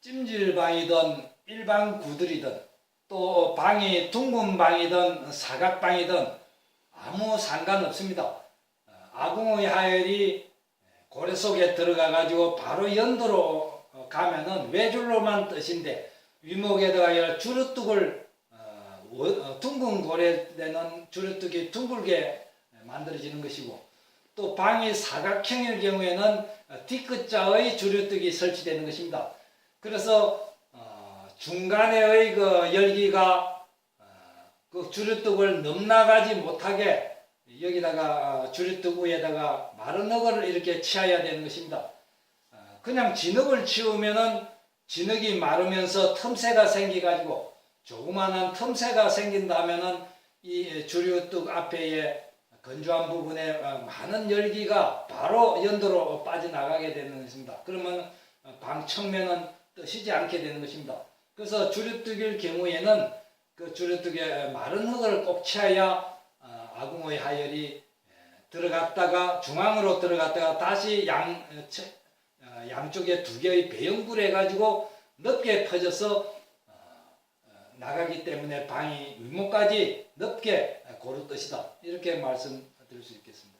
찜질방이든 일반 구들이든 또 방이 둥근 방이든 사각방이든 아무 상관없습니다. 어, 아궁의 하열이 고래 속에 들어가 가지고 바로 연도로 어, 가면은 외줄로만 뜻인데 위목에다가 주르뚝을 어, 둥근 고래되는 주르뚝이 둥글게 만들어지는 것이고 또 방이 사각형일 경우에는 어, 뒤끝자의 주류뚝이 설치되는 것입니다. 그래서 어, 중간에의 그 열기가 어, 그 주류뚝을 넘나가지 못하게 여기다가 어, 주류뚝 위에다가 마른 흙을 이렇게 치어야 되는 것입니다. 어, 그냥 진흙을 치우면은 진흙이 마르면서 틈새가 생기가지고 조그마한 틈새가 생긴다면은 이 주류뚝 앞에 건조한 부분에 어, 많은 열기가 바로 연도로 빠져나가게 되는 것입니다. 그러면 어, 방 청면은 뜨시지 않게 되는 것입니다. 그래서 주류뚝일 경우에는 그 주류뚝에 마른 흙을 꼭 채야 어, 아궁의 하열이 에, 들어갔다가 중앙으로 들어갔다가 다시 양 어, 채- 어, 양쪽에 두 개의 배연구를 해가지고 넓게 퍼져서 나가기 때문에 방이 위목까지 넓게 고를 뜻이다. 이렇게 말씀드릴 수 있겠습니다.